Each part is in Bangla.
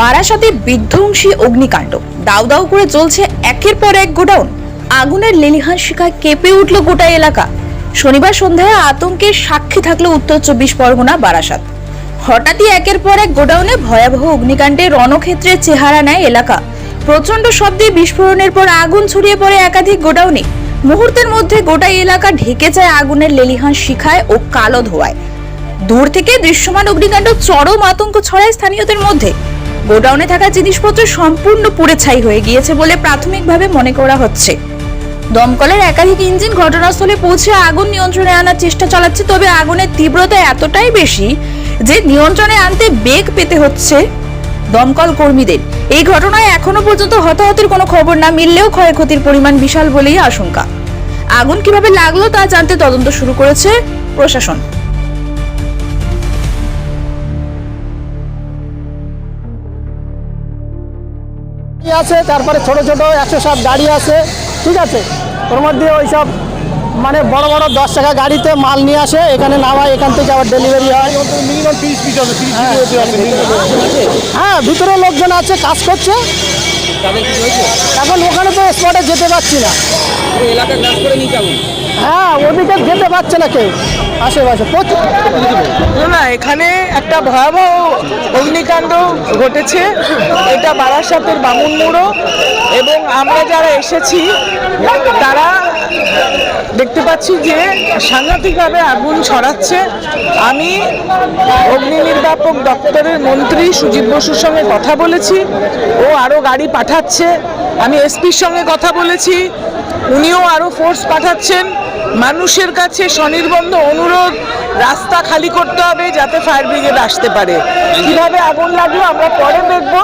বারাসাতে বিধ্বংসী অগ্নিকাণ্ড। দাউ দাউ করে চলছে একের পর এক গোডাউন। আগুনের লেলিহান শিখায় কেঁপে উঠল গোটা এলাকা। শনিবার সন্ধ্যায় আতঙ্কের সাক্ষী থাকল উত্তর চব্বিশ পরগনা বারাসাত। হঠাৎই একের পর এক গোডাউনে ভয়াবহ অগ্নিকাণ্ডে রণক্ষেত্রের চেহারা নেয় এলাকা। প্রচণ্ড শব্দে বিস্ফোরণের পর আগুন ছড়িয়ে পড়ে একাধিক গোডাউনে। মুহূর্তের মধ্যে গোটা এলাকা ঢেকে যায় আগুনের লেলিহান শিখায় ও কালো ধোয়ায়। দূর থেকে দৃশ্যমান অগ্নিকাণ্ড চরম আতঙ্ক ছড়ায় স্থানীয়দের মধ্যে। গোডাউনে থাকা জিনিসপত্র সম্পূর্ণ পুড়ে ছাই হয়ে গিয়েছে বলে প্রাথমিকভাবে মনে করা হচ্ছে। দমকলের একাধিক ইঞ্জিন ঘটনাস্থলে পৌঁছে আগুন নিয়ন্ত্রণে আনার চেষ্টা চালাচ্ছে, তবে আগুনের তীব্রতা এতটাই বেশি যে নিয়ন্ত্রণে আনতে বেগ পেতে হচ্ছে দমকল কর্মীদের। এই ঘটনায় এখনও পর্যন্ত হতাহতের কোনো খবর না মিললেও ক্ষয়ক্ষতির পরিমাণ বিশাল বলেই আশঙ্কা। আগুন কীভাবে লাগল তা জানতে তদন্ত শুরু করেছে প্রশাসন। আছে তারপরে ছোট ছোট একশো সাত গাড়ি আছে ঠিক আছে? ওর মধ্যে ওই সব মানে বড় বড় দশ টাকা গাড়িতে মাল নিয়ে আসে এখানে নামায় এখান থেকে আবার ডেলিভারি হয়। হবে হ্যাঁ। ভিতরে লোকজন আছে কাজ করছে। এখন ওখানে তো স্পটে যেতে পারছি না। এলাকা গ্রাস করে নিয়ে যাব। হ্যাঁ না কেউ। আশেপাশে প্রচুর। না এখানে একটা ভয়াবহ অগ্নিকাণ্ড ঘটেছে। এটা বারাসাতের বামুন মোড়ো এবং আমরা যারা এসেছি, তারা দেখতে পাচ্ছি যে সাংঘাতিকভাবে আগুন ছড়াচ্ছে। আমি অগ্নি নির্বাপক দপ্তরের মন্ত্রী সুজিত বসুর সঙ্গে কথা বলেছি। ও আরও গাড়ি পাঠাচ্ছে। আমি এসপির সঙ্গে কথা বলেছি। উনিও আরও ফোর্স পাঠাচ্ছেন। মানুষের কাছে স্বনির্বন্ধ অনুরোধ। রাস্তা খালি করতে হবে যাতে ফায়ার ব্রিগেড আসতে পারে। কীভাবে আগুন লাগল আমরা পরে দেখব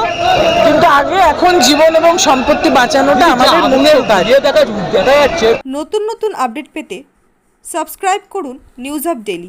কিন্তু আগে এখন জীবন এবং সম্পত্তি বাঁচানোটা আমাদের মনের কাজ। দেখা দেখা যাচ্ছে। নতুন নতুন আপডেট পেতে সাবস্ক্রাইব করুন নিউজ আপ ডেলি